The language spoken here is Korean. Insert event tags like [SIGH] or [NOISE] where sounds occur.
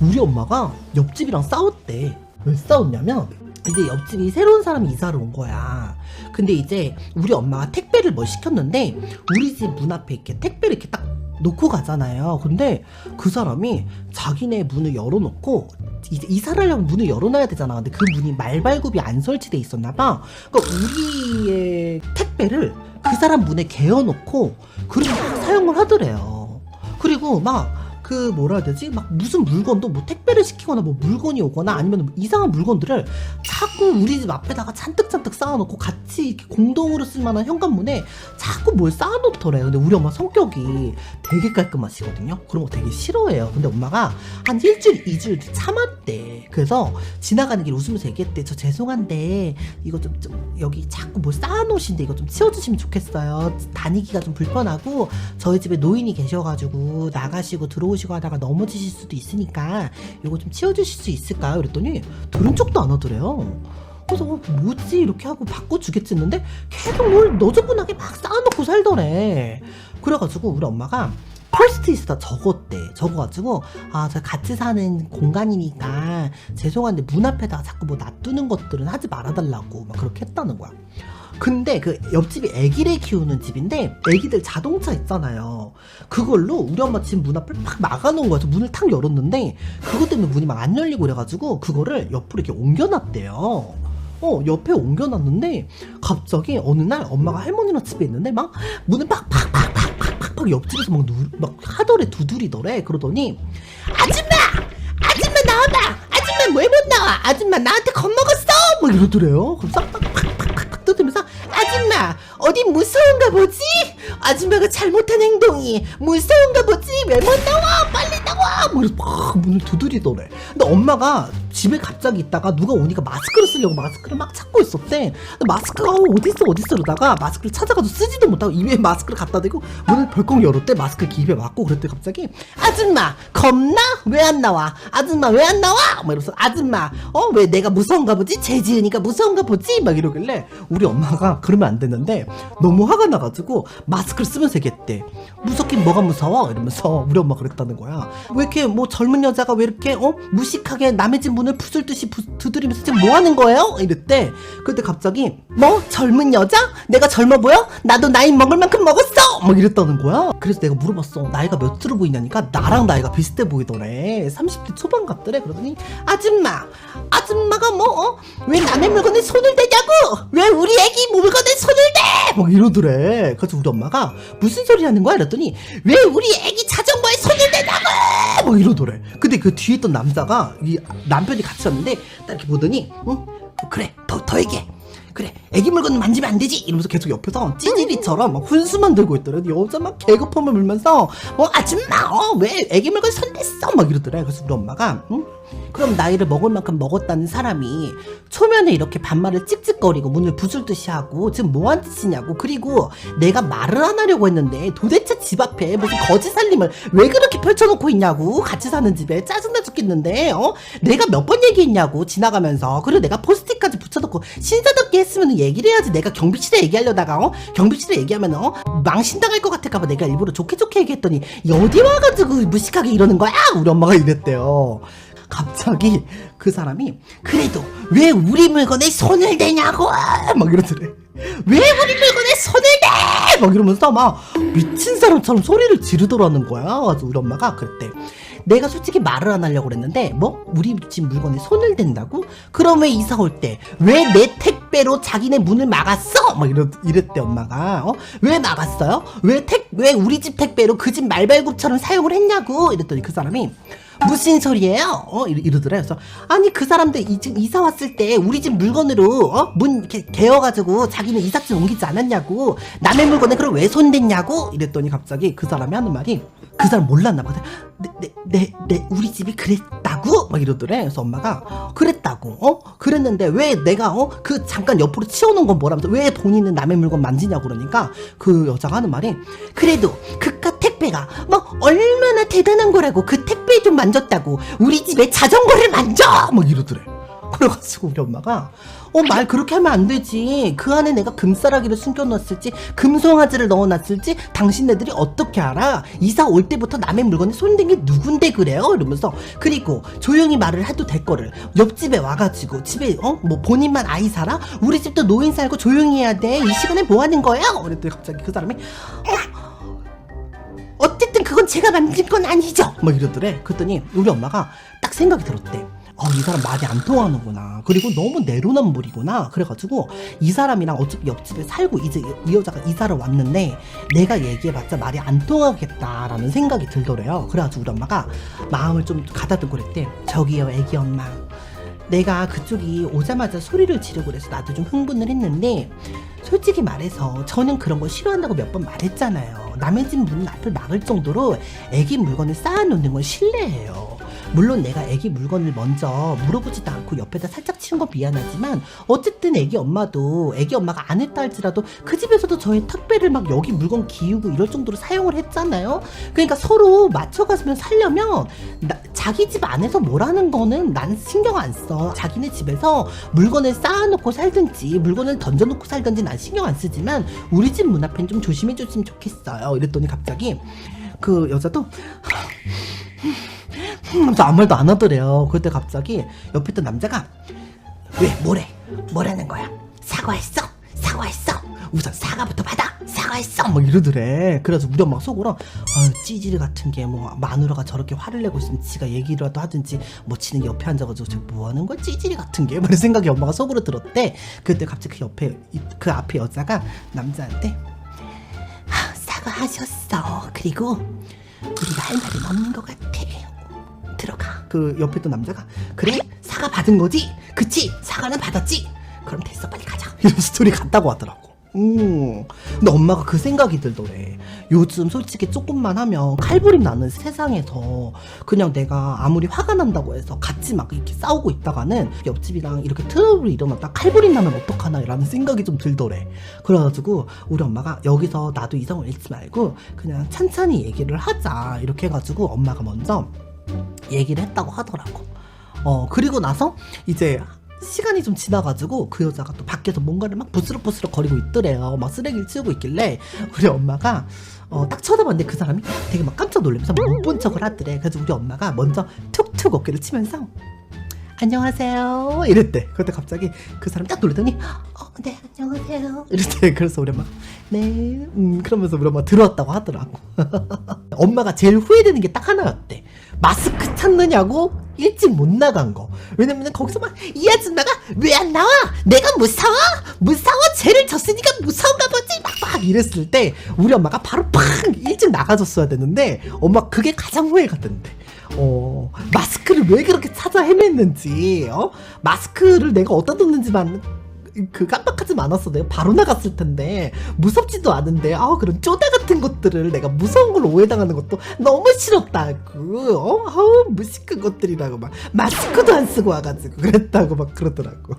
우리 엄마가 옆집이랑 싸웠대. 왜 싸웠냐면 이제 옆집이 새로운 사람이 이사를 온 거야. 근데 이제 우리 엄마가 택배를 뭘 시켰는데 우리 집 문 앞에 이렇게 택배를 이렇게 딱 놓고 가잖아요. 근데 그 사람이 자기네 문을 열어놓고 이제 이사를 하려면 문을 열어놔야 되잖아. 근데 그 문이 말발굽이 안 설치돼 있었나 봐. 그러니까 우리의 택배를 그 사람 문에 개어놓고 그리고 막 사용을 하더래요. 그리고 막 그 뭐라 해야 되지? 막 무슨 물건도 뭐 택배를 시키거나 뭐 물건이 오거나 아니면 이상한 물건들을 자꾸 우리 집 앞에다가 잔뜩잔뜩 쌓아놓고 같이 이렇게 공동으로 쓸 만한 현관문에 자꾸 뭘 쌓아놓더래요. 근데 우리 엄마 성격이 되게 깔끔하시거든요. 그런 거 되게 싫어해요. 근데 엄마가 한 일주일, 이주일 참았대. 그래서 지나가는 길 웃으면서 얘기했대. 저 죄송한데 이거 좀, 좀 여기 자꾸 뭘 쌓아놓으신데 이거 좀 치워주시면 좋겠어요. 다니기가 좀 불편하고 저희 집에 노인이 계셔가지고 나가시고 들어오 시고 하다가 넘어지실 수도 있으니까 이거 좀 치워주실 수 있을까요? 그랬더니 들은 척도 안 하더래요. 그래서 어, 뭐지 이렇게 하고 바꿔주겠지 했는데 계속 뭘 너저분하게 막 쌓아놓고 살더래. 그래가지고 우리 엄마가 폴스트잇에다 적었대. 적어가지고 아 저 같이 사는 공간이니까 죄송한데 문 앞에다가 자꾸 뭐 놔두는 것들은 하지 말아달라고 막 그렇게 했다는 거야. 근데 그 옆집이 애기를 키우는 집인데 애기들 자동차 있잖아요. 그걸로 우리 엄마 집 문 앞을 팍 막아놓은 거야. 문을 탁 열었는데 그것 때문에 문이 막 안 열리고 그래가지고 그거를 옆으로 이렇게 옮겨놨대요. 어 옆에 옮겨놨는데 갑자기 어느 날 엄마가 할머니랑 집에 있는데 막 문을 팍팍팍팍 팍팍 옆집에서 막, 누, 막 하더래 두드리더래. 그러더니 아줌마! 아줌마 나와봐! 아줌마 왜 못 나와? 아줌마 나한테 겁먹었어! 막 이러더래요. 그래서 팍팍팍팍 뜯으면서 아줌마 어디 무서운가 보지? 아줌마가 잘못한 행동이 무서운가 보지? 왜 못 나와? 빨리 나와! 뭐 이래서 막 문을 두드리더래. 근데 엄마가 집에 갑자기 있다가 누가 오니까 마스크를 쓰려고 마스크를 막 찾고 있었대. 마스크가 어, 어딨어 어딨어 이러다가 마스크를 찾아가지고 쓰지도 못하고 입에 [LAUGHS] 마스크를 갖다 대고 문을 벌컥 열었대. 마스크 이렇게 입에 맞고 그랬더니 갑자기 아줌마 겁나? 왜 안 나와? 아줌마 왜 안 나와? 막 이러면서 아줌마 어 왜 내가 무서운가 보지? 재지으니까 무서운가 보지? 막 이러길래 우리 엄마가 그러면 안 되는데 너무 화가 나가지고 마스크를 쓰면서 얘기했대. 무섭긴 뭐가 무서워? 이러면서 우리 엄마 그랬다는 거야. 왜 이렇게 뭐 젊은 여자가 왜 이렇게 어 무식하게 남의 집 문을 부술듯이 부, 두드리면서 지금 뭐 하는 거예요? 이랬대. 그때 갑자기 뭐? 젊은 여자? 내가 젊어 보여? 나도 나이 먹을 만큼 먹었어! 막 이랬다는 거야. 그래서 내가 물어봤어. 나이가 몇으로 보이냐니까 나랑 나이가 비슷해 보이더래. 30대 초반 같더래. 그러더니 아줌마! 아줌마가 뭐왜 남의 물건에 손을 대냐고! 왜 우리 애기 물건에 손을 대! 막 이러더래. 그래서 우리 엄마가 무슨 소리 하는 거야? 이랬더니 왜 우리 애기 자전거에 손을 대냐고! 막 이러더래. 근데 그 뒤에 있던 남자가 이 남편 이 같이 왔는데 딱 이렇게 보더니 응 그래 더, 더 얘기해. 그래 애기 물건은 만지면 안 되지? 이러면서 계속 옆에서 찌질이처럼 막 훈수만 들고 있더래. 여자 막 개그펌을 물면서 어 아줌마 어 왜 애기 물건 손 댔어? 막 이러더래. 그래서 우리 엄마가 응? 그럼 나이를 먹을 만큼 먹었다는 사람이 초면에 이렇게 반말을 찍찍거리고 문을 부술듯이 하고 지금 뭐한 짓이냐고. 그리고 내가 말을 안 하려고 했는데 도대체 집 앞에 무슨 거지 살림을 왜 그렇게 펼쳐놓고 있냐고. 같이 사는 집에 짜증나 죽겠는데 어? 내가 몇 번 얘기했냐고 지나가면서. 그리고 내가 포스트잇까지 붙여놓고 신사답게 했으면 얘기를 해야지. 내가 경비실에 얘기하려다가 어? 경비실에 얘기하면 어? 망신당할 것 같을까봐 내가 일부러 좋게 좋게 얘기했더니 어디 와가지고 무식하게 이러는 거야? 우리 엄마가 이랬대요 갑자기 그 사람이 그래도 왜 우리 물건에 손을 대냐고? 막 이러더래. 왜 우리 물건에 손을 대! 막 이러면서 막 미친 사람처럼 소리를 지르더라는 거야. 그래서 우리 엄마가 그랬대. 내가 솔직히 말을 안 하려고 그랬는데 뭐? 우리 집 물건에 손을 댄다고? 그럼 왜 이사 올 때 왜 내 택 배로 자기네 문을 막았어? 막 이러, 이랬대 엄마가 어? 왜 막았어요? 왜 택 왜 우리 집 택배로 그 집 말발굽처럼 사용을 했냐고 이랬더니 그 사람이 무슨 소리예요? 어 이러, 이러더래. 그래서 아니 그 사람들 이, 집 이사 왔을 때 우리 집 물건으로 어? 문 이렇게 개어가지고 자기는 이삿짐 옮기지 않았냐고 남의 물건에 그럼 왜 손댔냐고 이랬더니 갑자기 그 사람이 하는 말이 그 사람 몰랐나 봐. 내, 내, 내, 내 우리 집이 그랬 다고? 막 이러더래. 그래서 엄마가 그랬다고. 어? 그랬는데 왜 내가 어? 그 잠깐 옆으로 치워놓은 건 뭐라면서 왜 본인은 남의 물건 만지냐고 그러니까 그 여자가 하는 말이 그래도 그깟 택배가 뭐 얼마나 대단한 거라고 그 택배 좀 만졌다고 우리 집에 자전거를 만져! 막 이러더래. 그래가지고 우리 엄마가. 어 말 그렇게 하면 안 되지. 그 안에 내가 금싸라기를 숨겨놨을지 금송아지를 넣어놨을지 당신네들이 어떻게 알아? 이사 올 때부터 남의 물건에 손댄 게 누군데 그래요? 이러면서. 그리고 조용히 말을 해도 될 거를 옆집에 와가지고 집에 어? 뭐 본인만 아이 살아? 우리 집도 노인 살고 조용히 해야 돼. 이 시간에 뭐 하는 거야? 그랬더니 갑자기 그 사람이 어, 어쨌든 그건 제가 만든 건 아니죠. 뭐 이러더래. 그랬더니 우리 엄마가 딱 생각이 들었대. 어, 이 사람 말이 안 통하는구나. 그리고 너무 내로남불이구나. 그래가지고 이 사람이랑 어차피 옆집에 살고 이제 이 여자가 이사를 왔는데 내가 얘기해봤자 말이 안 통하겠다라는 생각이 들더래요. 그래가지고 우리 엄마가 마음을 좀 가다듬고 그랬대. 저기요, 애기 엄마. 내가 그쪽이 오자마자 소리를 지르고 그래서 나도 좀 흥분을 했는데 솔직히 말해서 저는 그런 거 싫어한다고 몇 번 말했잖아요. 남의 집 문 앞을 막을 정도로 애기 물건을 쌓아놓는 건 실례예요. 물론 내가 애기 물건을 먼저 물어보지도 않고 옆에다 살짝 치는 건 미안하지만 어쨌든 애기 엄마도 애기 엄마가 안 했다 할지라도 그 집에서도 저의 택배를 막 여기 물건 기우고 이럴 정도로 사용을 했잖아요. 그러니까 서로 맞춰가면 살려면 나- 자기 집 안에서 뭐라는 거는 난 신경 안 써. 자기네 집에서 물건을 쌓아놓고 살든지 물건을 던져놓고 살든지 난 신경 안 쓰지만 우리 집 문 앞엔 좀 조심해 줬으면 좋겠어요. 이랬더니 갑자기 그 여자도 하면서 아무 말도 안 하더래요. 그때 갑자기 옆에 있던 남자가 왜 뭐래? 뭐라는 거야? 사과했어? 사과했어? 우선 사과부터 받아. 사과했어. 뭐 이러더래. 그래서 우리 엄마 속으로 아유 찌질이 같은 게 뭐 마누라가 저렇게 화를 내고 있으면 지가 얘기라도 하든지 뭐게 옆에 앉아가지고 저뭐 하는 거야 찌질이 같은 게. 뭐 이런 생각이 엄마가 속으로 들었대. 그때 갑자기 그 옆에 이- 그 앞에 여자가 남자한테 아, 사과하셨어. 그리고 우리가 할 말은 없는 것 같아. 들어가. 그 옆에 있던 남자가 그래 사과 받은 거지? 그치? 사과는 받았지? 그럼 됐어 빨리 가자. 이러면서 둘이 갔다고 하더라고. 음. 근데 엄마가 그 생각이 들더래. 요즘 솔직히 조금만 하면 칼부림 나는 세상에서 그냥 내가 아무리 화가 난다고 해서 같이 막 이렇게 싸우고 있다가는 옆집이랑 이렇게 트러블이 일어났다 칼부림 나면 어떡하나 라는 생각이 좀 들더래. 그래가지고 우리 엄마가 여기서 나도 이성을 잃지 말고 그냥 찬찬히 얘기를 하자. 이렇게 해가지고 엄마가 먼저 얘기를 했다고 하더라고. 어, 그리고 나서 이제 시간이 좀 지나가지고 그 여자가 또 밖에서 뭔가를 막 부스럭부스럭 거리고 있더래요. 막 쓰레기를 치우고 있길래 우리 엄마가 어, 딱 쳐다봤는데 그 사람이 되게 막 깜짝 놀라면서 못 본 척을 하더래. 그래서 우리 엄마가 먼저 툭툭 어깨를 치면서 안녕하세요 이랬대. 그때 갑자기 그 사람 딱 놀더니 어, 네 안녕하세요 이랬대. 그래서 우리 엄마 네 음, 그러면서 우리 엄마 들어왔다고 하더라고. [LAUGHS] 엄마가 제일 후회되는 게 딱 하나였대. 마스크 찾느냐고 일찍 못 나간 거. 왜냐면 거기서 막 이 아줌마가 왜 안 나와? 내가 무서워? 무서워? 죄를 졌으니까 무서운가 보지? 막, 막 이랬을 때 우리 엄마가 바로 팍 일찍 나가줬어야 되는데 엄마 그게 가장 후회가 된대. 어 마스크를 왜 그렇게 찾아 헤맸는지 어 마스크를 내가 어디다 뒀는지만 그 깜빡하지 않았어. 내가 바로 나갔을 텐데 무섭지도 않은데 아 그런 쪼다 같은 것들을 내가 무서운 걸 오해당하는 것도 너무 싫었다고. 어, 아우 무식한 것들이라고 막 마스크도 안 쓰고 와가지고 그랬다고 막 그러더라고.